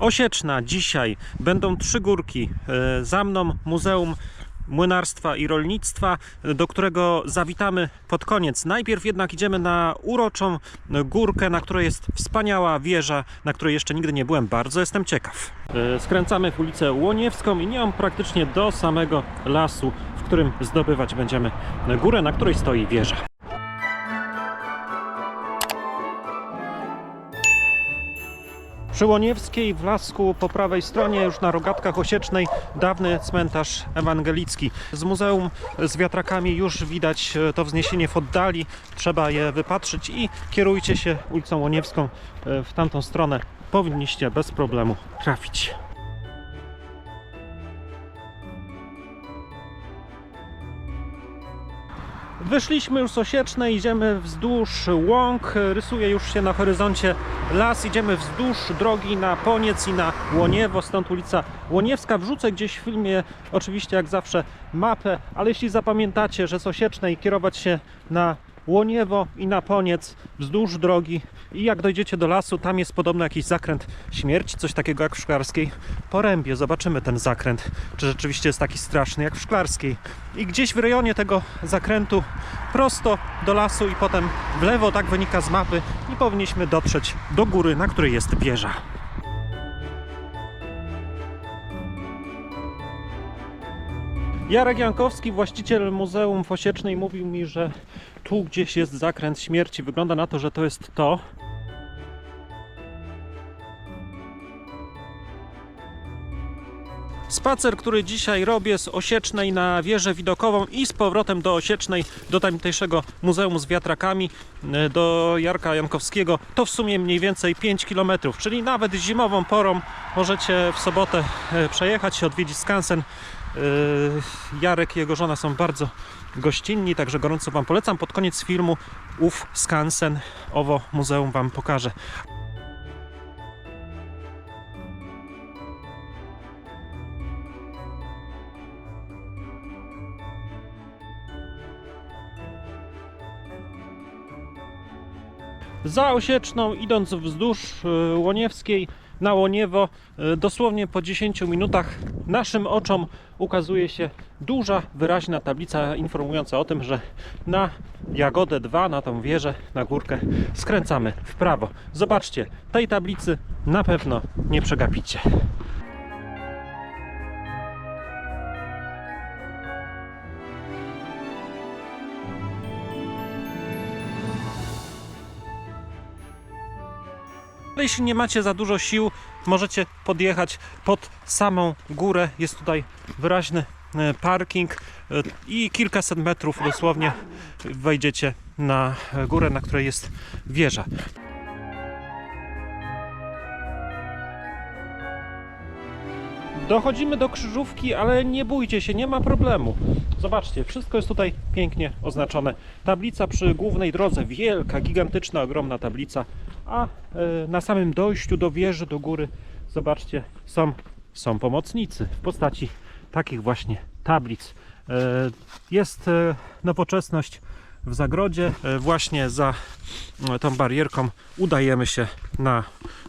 Osieczna dzisiaj będą trzy górki. E, Za mną Muzeum Młynarstwa i Rolnictwa, do którego zawitamy pod koniec. Najpierw jednak idziemy na uroczą górkę, na której jest wspaniała wieża, na której jeszcze nigdy nie byłem. Bardzo jestem ciekaw. E, Skręcamy w ulicę Łoniewską i nią praktycznie do samego lasu, w którym zdobywać będziemy górę, na której stoi wieża. Przy Łoniewskiej w Lasku po prawej stronie, już na rogatkach osiecznej, dawny cmentarz ewangelicki. Z muzeum z wiatrakami już widać e, to wzniesienie w oddali. Trzeba je wypatrzyć i kierujcie się ulicą Łoniewską e, w tamtą stronę. Powinniście bez problemu trafić. Wyszliśmy już z Osiecznej, idziemy wzdłuż łąk, rysuje już się na horyzoncie las, idziemy wzdłuż drogi na Poniec i na Łoniewo, stąd ulica Łoniewska. Wrzucę gdzieś w filmie, oczywiście jak zawsze, mapę, ale jeśli zapamiętacie, że z Osiecznej kierować się na Łoniewo i na Poniec wzdłuż drogi i jak dojdziecie do lasu, tam jest podobno jakiś zakręt śmierci, coś takiego jak w Szklarskiej Porębie. Zobaczymy ten zakręt, czy rzeczywiście jest taki straszny jak w Szklarskiej. I gdzieś w rejonie tego zakrętu prosto do lasu i potem w lewo, tak wynika z mapy i powinniśmy dotrzeć do góry, na której jest wieża. Jarek Jankowski, właściciel Muzeum Fosiecznej, mówił mi, że tu gdzieś jest zakręt śmierci. Wygląda na to, że to jest to. Spacer, który dzisiaj robię z Osiecznej na wieżę widokową i z powrotem do Osiecznej, do tamtejszego muzeum z wiatrakami, e, do Jarka Jankowskiego, to w sumie mniej więcej 5 km, czyli nawet zimową porą możecie w sobotę e, przejechać się, odwiedzić skansen. E, Jarek i jego żona są bardzo gościnni, także gorąco Wam polecam. Pod koniec filmu ów skansen, owo muzeum Wam pokażę. Za Osieczną, idąc wzdłuż e, Łoniewskiej na Łoniewo, e, dosłownie po 10 minutach naszym oczom ukazuje się duża, wyraźna tablica informująca o tym, że na Jagodę 2, na tą wieżę, na górkę skręcamy w prawo. Zobaczcie, tej tablicy na pewno nie przegapicie. Jeśli nie macie za dużo sił, możecie podjechać pod samą górę. Jest tutaj wyraźny e, parking e, i kilkaset metrów dosłownie wejdziecie na górę, na której jest wieża. Dochodzimy do krzyżówki, ale nie bójcie się, nie ma problemu. Zobaczcie, wszystko jest tutaj pięknie oznaczone. Tablica przy głównej drodze, wielka, gigantyczna, ogromna tablica, a e, na samym dojściu do wieży, do góry, zobaczcie, są, są pomocnicy w postaci takich właśnie tablic. E, Jest e, nowoczesność w zagrodzie. Właśnie za tą barierką udajemy się na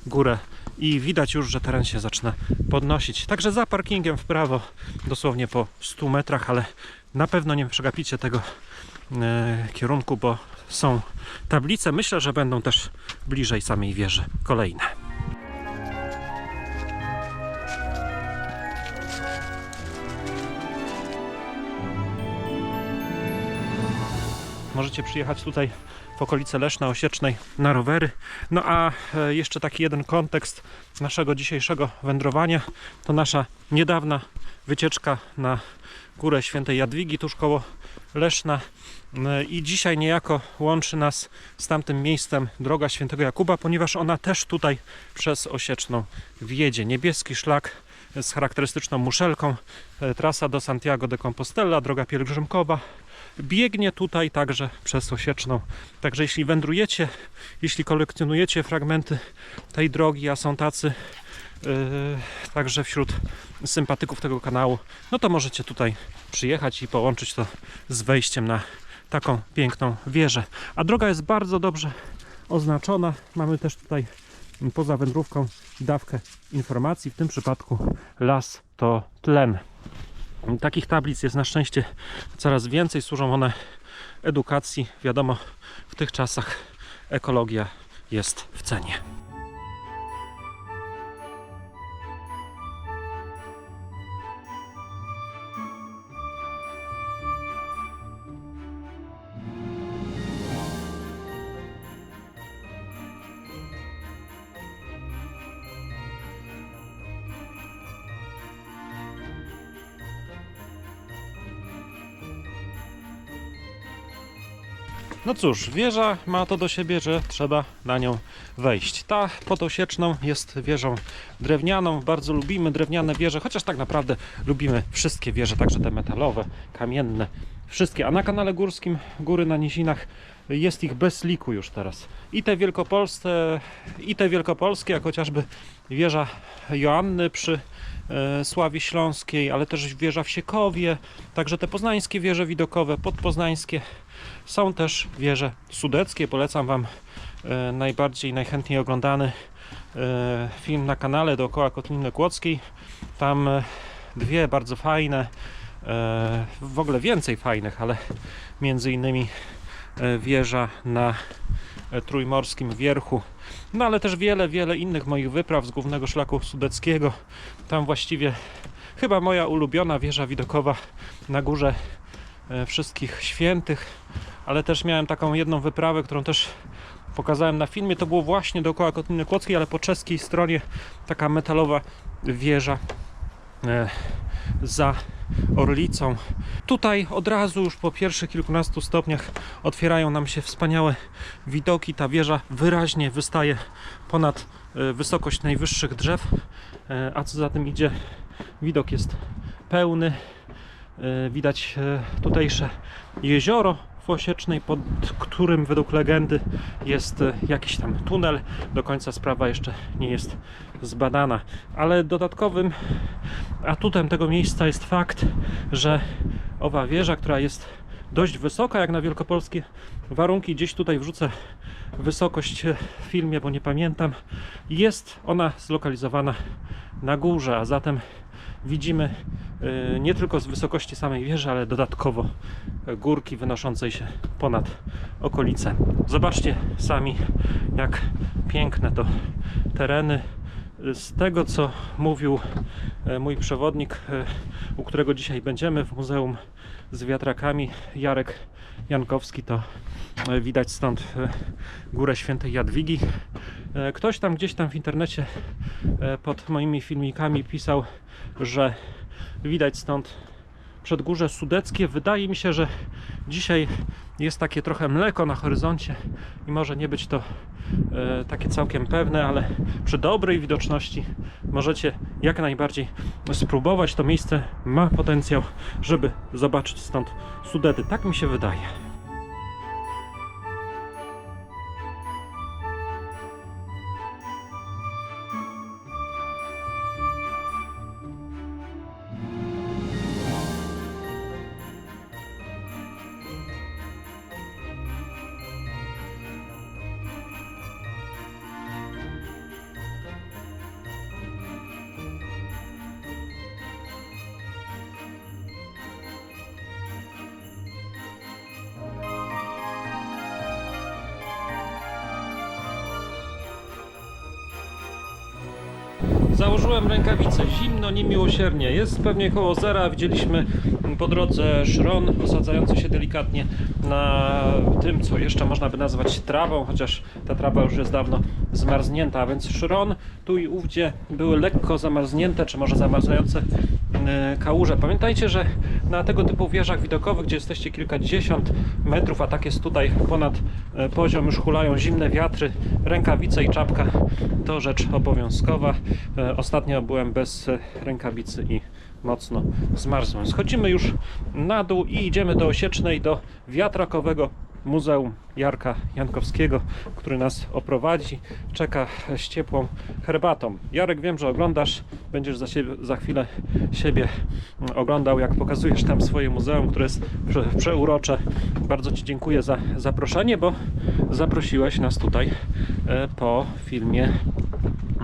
górę i widać już, że teren się zaczyna podnosić. Także za parkingiem w prawo, dosłownie po 100 metrach, ale na pewno nie przegapicie tego e, kierunku, bo są tablice. Myślę, że będą też bliżej samej wieży kolejne. Możecie przyjechać tutaj w okolice Leszna Osiecznej na rowery. No a e, jeszcze taki jeden kontekst naszego dzisiejszego wędrowania to nasza niedawna wycieczka na górę Świętej Jadwigi tuż koło Leszna E, i dzisiaj niejako łączy nas z tamtym miejscem droga Świętego Jakuba, ponieważ ona też tutaj przez Osieczną wjedzie. Niebieski szlak z charakterystyczną muszelką, e, trasa do Santiago de Compostela, droga pielgrzymkowa biegnie tutaj także przez Osieczną. Także jeśli wędrujecie, jeśli kolekcjonujecie fragmenty tej drogi, a są tacy yy, także wśród sympatyków tego kanału, no to możecie tutaj przyjechać i połączyć to z wejściem na taką piękną wieżę. A droga jest bardzo dobrze oznaczona. Mamy też tutaj poza wędrówką dawkę informacji. W tym przypadku las to tlen. Takich tablic jest na szczęście coraz więcej. Służą one edukacji. Wiadomo, w tych czasach ekologia jest w cenie. No cóż, wieża ma to do siebie, że trzeba na nią wejść. Ta podosieczną jest wieżą drewnianą. Bardzo lubimy drewniane wieże, chociaż tak naprawdę lubimy wszystkie wieże, także te metalowe, kamienne, wszystkie. A na kanale górskim Góry na Nizinach jest ich bez liku już teraz. I te wielkopolskie, i te wielkopolskie, jak chociażby wieża Joanny przy e, Sławie Śląskiej, ale też wieża w Siekowie, także te poznańskie wieże widokowe, podpoznańskie. Są też wieże sudeckie. Polecam Wam e, najbardziej, najchętniej oglądany e, film na kanale dookoła Kotliny Kłodzkiej. Tam e, dwie bardzo fajne, w ogóle więcej fajnych, ale między innymi wieża na Trójmorskim Wierchu. No ale też wiele, wiele innych moich wypraw z głównego szlaku sudeckiego. Tam właściwie chyba moja ulubiona wieża widokowa na górze Wszystkich Świętych, ale też miałem taką jedną wyprawę, którą też pokazałem na filmie. To było właśnie dookoła Kotliny Kłodzkiej, ale po czeskiej stronie taka metalowa wieża e, za Orlicą. Tutaj od razu już po pierwszych kilkunastu stopniach otwierają nam się wspaniałe widoki. Ta wieża wyraźnie wystaje ponad e, wysokość najwyższych drzew, e, a co za tym idzie, widok jest pełny. Widać tutejsze jezioro w pod którym według legendy jest e, jakiś tam tunel. Do końca sprawa jeszcze nie jest zbadana, ale dodatkowym atutem tego miejsca jest fakt, że owa wieża, która jest dość wysoka jak na wielkopolskie warunki, gdzieś tutaj wrzucę wysokość e, w filmie, bo nie pamiętam, jest ona zlokalizowana na górze, a zatem widzimy nie tylko z wysokości samej wieży, ale dodatkowo e, górki wynoszącej się ponad okolice. Zobaczcie sami, jak piękne to tereny. Z tego, co mówił e, mój przewodnik, e, u którego dzisiaj będziemy w Muzeum z Wiatrakami, Jarek Jankowski, to e, widać stąd e, Górę Świętej Jadwigi. E, Ktoś tam gdzieś tam w internecie e, pod moimi filmikami pisał, że widać stąd przedgórze sudeckie. Wydaje mi się, że dzisiaj jest takie trochę mleko na horyzoncie i może nie być to e, takie całkiem pewne, ale przy dobrej widoczności możecie jak najbardziej spróbować. To miejsce ma potencjał, żeby zobaczyć stąd Sudety. Tak mi się wydaje. Założyłem rękawice, zimno, niemiłosiernie. Jest pewnie koło zera. Widzieliśmy po drodze szron osadzający się delikatnie na tym, co jeszcze można by nazwać trawą, chociaż ta trawa już jest dawno zmarznięta, a więc szron tu i ówdzie były lekko zamarznięte, czy może zamarzające e, kałuże. Pamiętajcie, że na tego typu wieżach widokowych, gdzie jesteście kilkadziesiąt metrów, a tak jest tutaj ponad e, poziom, już hulają zimne wiatry, rękawice i czapka to rzecz obowiązkowa. E, Ostatnio byłem bez e, rękawicy i mocno zmarzłem. Schodzimy już na dół i idziemy do Osiecznej, do wiatrakowego Muzeum Jarka Jankowskiego, który nas oprowadzi. Czeka z ciepłą herbatą. Jarek, wiem, że oglądasz, będziesz za, siebie, za chwilę siebie oglądał, jak pokazujesz tam swoje muzeum, które jest prze, przeurocze. Bardzo Ci dziękuję za zaproszenie, bo zaprosiłeś nas tutaj e, po filmie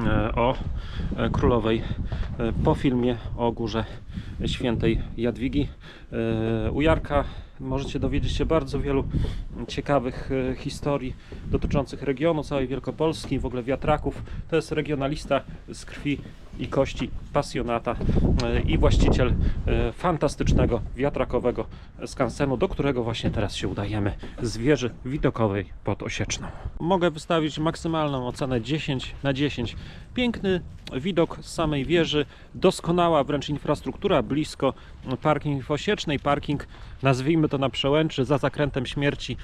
e, o e, królowej po filmie o górze świętej Jadwigi. E, U Jarka możecie dowiedzieć się bardzo wielu ciekawych e, historii dotyczących regionu całej Wielkopolski, w ogóle wiatraków. To jest regionalista z krwi i kości, pasjonata e, i właściciel fantastycznego wiatrakowego skansenu, do którego właśnie teraz się udajemy z wieży widokowej pod Osieczną. Mogę wystawić maksymalną ocenę 10 na 10. Piękny widok z samej wieży, doskonała wręcz infrastruktura, blisko parking w Osiecznej, parking nazwijmy to na przełęczy, za zakrętem śmierci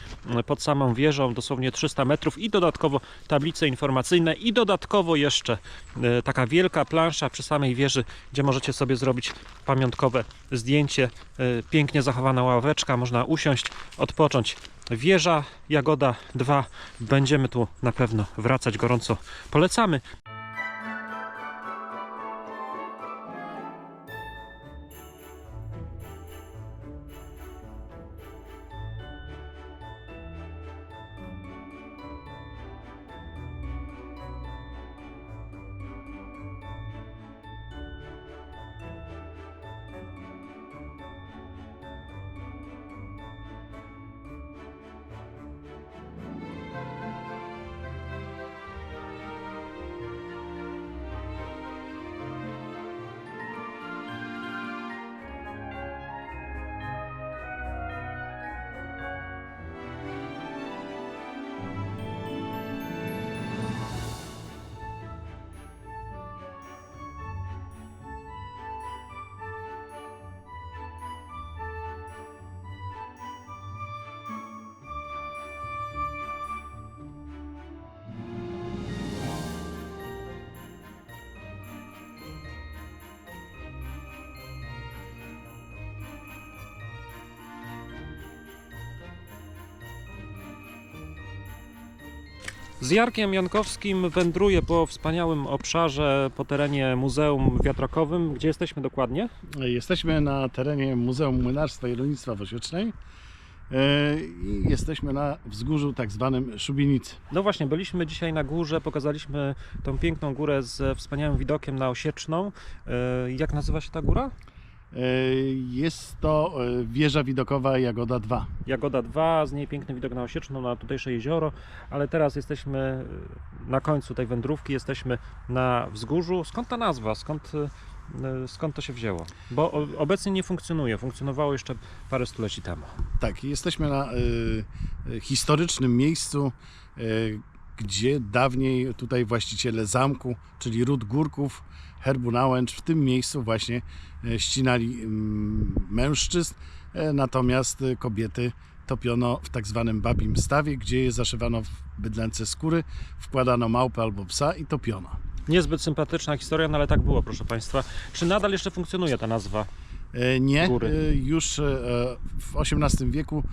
pod samą wieżą, dosłownie 300 metrów i dodatkowo tablice informacyjne i dodatkowo jeszcze e, taka wielka plansza przy samej wieży, gdzie możecie sobie zrobić pamiątkowe zdjęcie, e, pięknie zachowana ławeczka, można usiąść, odpocząć. Wieża Jagoda 2, będziemy tu na pewno wracać, gorąco polecamy. Z Jarkiem Jankowskim wędruję po wspaniałym obszarze po terenie Muzeum Wiatrakowym. Gdzie jesteśmy dokładnie? Jesteśmy na terenie Muzeum Młynarstwa i Rolnictwa w Osiecznej e, i jesteśmy na wzgórzu tak zwanym Szubienicy. No właśnie, byliśmy dzisiaj na górze, pokazaliśmy tą piękną górę ze wspaniałym widokiem na Osieczną. E, Jak nazywa się ta góra? E, Jest to e, wieża widokowa Jagoda 2. Jagoda 2, z niej piękny widok na Osieczną, na tutejsze jezioro, ale teraz jesteśmy e, na końcu tej wędrówki, jesteśmy na wzgórzu. Skąd ta nazwa? Skąd, skąd to się wzięło? Bo obecnie nie funkcjonuje, funkcjonowało jeszcze parę stuleci temu. Tak, jesteśmy na e, historycznym miejscu, e, gdzie dawniej tutaj właściciele zamku, czyli ród Górków, herbu Nałęcz, w tym miejscu właśnie e, ścinali mm, mężczyzn, e, natomiast e, kobiety topiono w tak zwanym babim stawie, gdzie je zaszywano w bydlęce skóry, wkładano małpę albo psa i topiono. Niezbyt sympatyczna historia, no ale tak było, proszę Państwa. Czy nadal jeszcze funkcjonuje ta nazwa? Nie, Góry. już w XVIII wieku,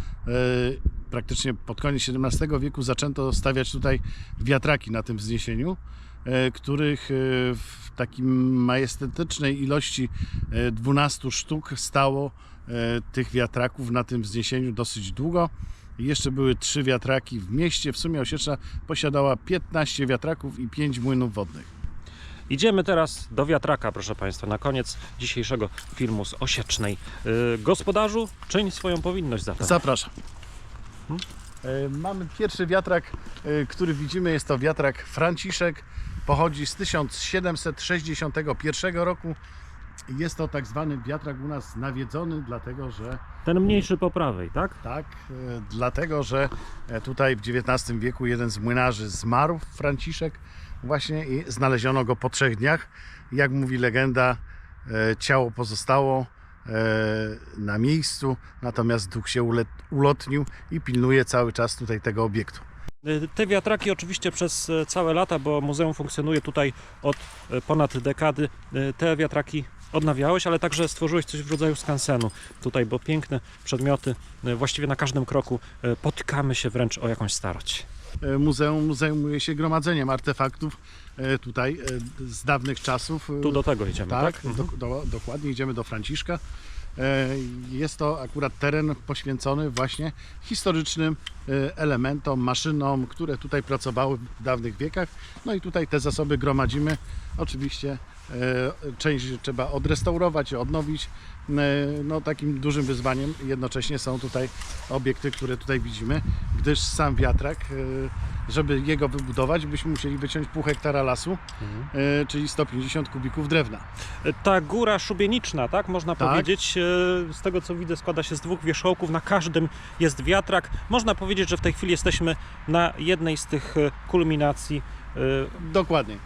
praktycznie pod koniec XVII wieku zaczęto stawiać tutaj wiatraki na tym wzniesieniu, e, których e, w takim majestetycznej ilości e, 12 sztuk stało e, tych wiatraków na tym wzniesieniu dosyć długo. Jeszcze były trzy wiatraki w mieście. W sumie Osieczna posiadała 15 wiatraków i 5 młynów wodnych. Idziemy teraz do wiatraka, proszę Państwa, na koniec dzisiejszego filmu z Osiecznej. Yy, gospodarzu, czyń swoją powinność zatem. Zapraszam. E, Mamy pierwszy wiatrak, e, który widzimy. Jest to wiatrak Franciszek. Pochodzi z 1761 roku. Jest to tak zwany wiatrak u nas nawiedzony, dlatego że Ten mniejszy po prawej, tak? tak, e, dlatego że tutaj w XIX wieku jeden z młynarzy zmarł, Franciszek, właśnie i znaleziono go po trzech dniach. Jak mówi legenda, ciało pozostało na miejscu, natomiast duch się ulotnił i pilnuje cały czas tutaj tego obiektu. Yy, Te wiatraki oczywiście przez e, całe lata, bo muzeum funkcjonuje tutaj od e, ponad dekady, e, te wiatraki odnawiałeś, ale także stworzyłeś coś w rodzaju skansenu tutaj, bo piękne przedmioty, e, właściwie na każdym kroku e, potykamy się wręcz o jakąś starość. E, Muzeum zajmuje się gromadzeniem artefaktów e, tutaj e, z dawnych czasów. e, Tu do tego idziemy, tak? Tak, do, do, dokładnie idziemy do Franciszka. E, Jest to akurat teren poświęcony właśnie historycznym e, elementom, maszynom, które tutaj pracowały w dawnych wiekach. No i tutaj te zasoby gromadzimy. Oczywiście e, część trzeba odrestaurować, odnowić. E, No, takim dużym wyzwaniem jednocześnie są tutaj obiekty, które tutaj widzimy, gdyż sam wiatrak, e, żeby jego wybudować, byśmy musieli wyciąć pół hektara lasu, e, czyli 150 kubików drewna. Ta góra szubieniczna, tak można Tak. powiedzieć, z tego co widzę, składa się z dwóch wierzchołków. Na każdym jest wiatrak. Można powiedzieć, że w tej chwili jesteśmy na jednej z tych kulminacji. Dokładnie.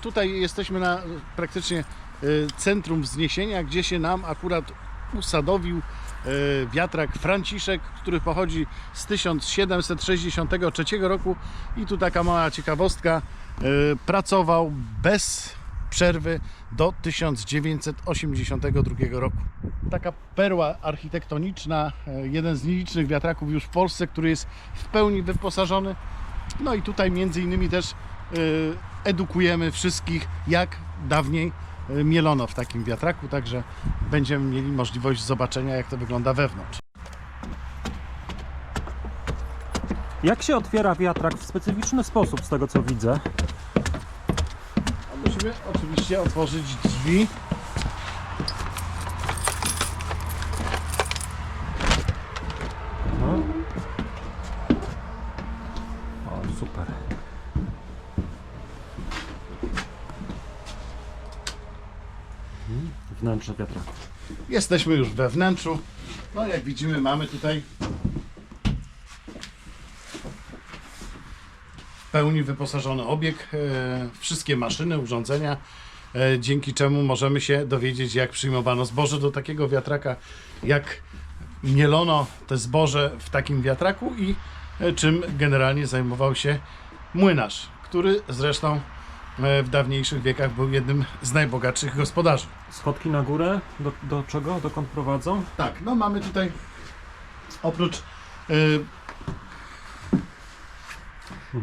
Tutaj jesteśmy na praktycznie centrum wzniesienia, gdzie się nam akurat usadowił e, wiatrak Franciszek, który pochodzi z 1763 roku i tu taka mała ciekawostka, e, pracował bez przerwy do 1982 roku. Taka perła architektoniczna, jeden z nielicznych wiatraków już w Polsce, który jest w pełni wyposażony. No i tutaj między innymi też y, edukujemy wszystkich, jak dawniej y, mielono w takim wiatraku, także będziemy mieli możliwość zobaczenia, jak to wygląda wewnątrz. Jak się otwiera wiatrak w specyficzny sposób, z tego co widzę? Musimy oczywiście otworzyć drzwi. No. O, super. Mhm, Wnętrze wiatraku. Jesteśmy już we wnętrzu. No jak widzimy, mamy tutaj w pełni wyposażony obieg, e, wszystkie maszyny, urządzenia, e, dzięki czemu możemy się dowiedzieć, jak przyjmowano zboże do takiego wiatraka, jak mielono te zboże w takim wiatraku i e, czym generalnie zajmował się młynarz, który zresztą w dawniejszych wiekach był jednym z najbogatszych gospodarzy. Schodki na górę, do, do czego? Dokąd prowadzą? Tak, no mamy tutaj oprócz y,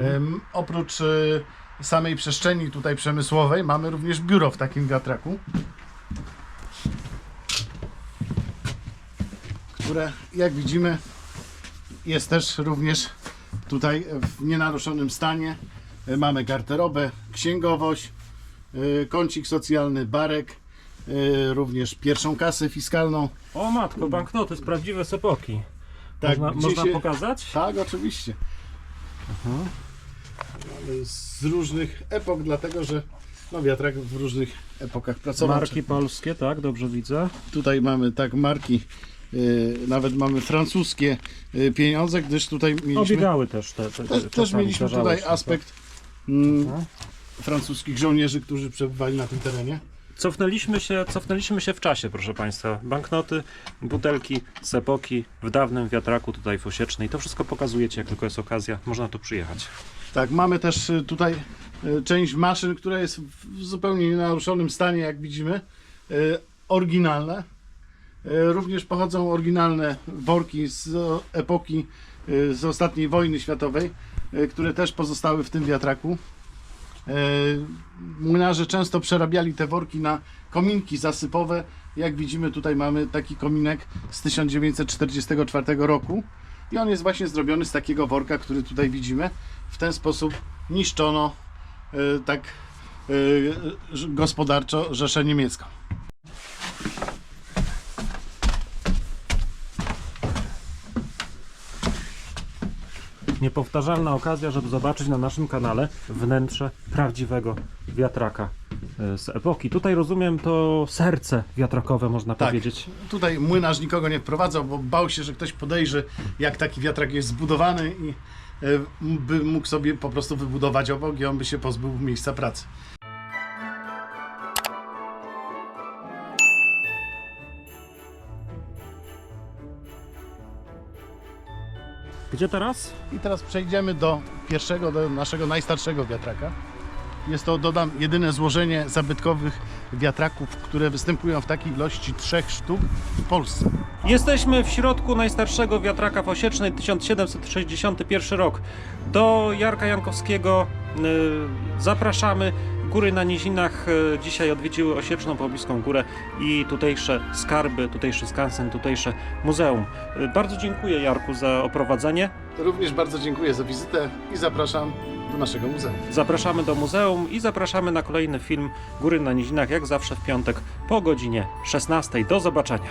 ym, oprócz y, samej przestrzeni tutaj przemysłowej mamy również biuro w takim wiatraku. Które jak widzimy jest też również tutaj w nienaruszonym stanie. Y, Mamy garderobę, księgowość, y, kącik socjalny, barek, y, również pierwszą kasę fiskalną. O matko, banknoty z prawdziwe. Tak, można można się- pokazać? Tak, oczywiście. Mamy Z różnych epok, dlatego że no, wiatrak w różnych epokach pracował. Marki polskie, tak, dobrze widzę. Tutaj mamy tak marki, y, nawet mamy francuskie pieniądze, gdyż tutaj mieliśmy, Obiegały też te, te, te też, też mieliśmy tutaj aspekt mm, francuskich żołnierzy, którzy przebywali na tym terenie. Cofnęliśmy się, cofnęliśmy się w czasie, proszę Państwa. Banknoty, butelki z epoki w dawnym wiatraku tutaj w Osiecznej. To wszystko pokazujecie, jak tylko jest okazja. Można tu przyjechać. Tak, mamy też y, tutaj y, część maszyn, która jest w zupełnie nienaruszonym stanie, jak widzimy. y, Oryginalne. Y, Również pochodzą oryginalne worki z o, epoki y, z ostatniej wojny światowej, które też pozostały w tym wiatraku. Y, Młynarze często przerabiali te worki na kominki zasypowe. Jak widzimy, tutaj mamy taki kominek z 1944 roku. I on jest właśnie zrobiony z takiego worka, który tutaj widzimy. W ten sposób niszczono y, tak gospodarczo Rzeszę Niemiecką. Niepowtarzalna okazja, żeby zobaczyć na naszym kanale wnętrze prawdziwego wiatraka e, z epoki. Tutaj rozumiem to serce wiatrakowe, można Tak. powiedzieć. Tutaj młynarz nikogo nie wprowadzał, bo bał się, że ktoś podejrzy, jak taki wiatrak jest zbudowany i y, by mógł sobie po prostu wybudować obok i on by się pozbył miejsca pracy. Gdzie teraz? I teraz przejdziemy do pierwszego, do naszego najstarszego wiatraka. Jest to, dodam, jedyne złożenie zabytkowych wiatraków, które występują w takiej ilości trzech sztuk w Polsce. Jesteśmy w środku najstarszego wiatraka w Osiecznej, 1761 rok. Do Jarka Jankowskiego Zapraszamy. Góry na Nizinach e, dzisiaj odwiedziły Osieczną Pobliską Górę i tutejsze skarby, tutejszy skansen, tutejsze muzeum. E, Bardzo dziękuję Jarku za oprowadzenie. Również bardzo dziękuję za wizytę i zapraszam do naszego muzeum. Zapraszamy do muzeum i zapraszamy na kolejny film Góry na Nizinach, jak zawsze w piątek po godzinie 16. Do zobaczenia.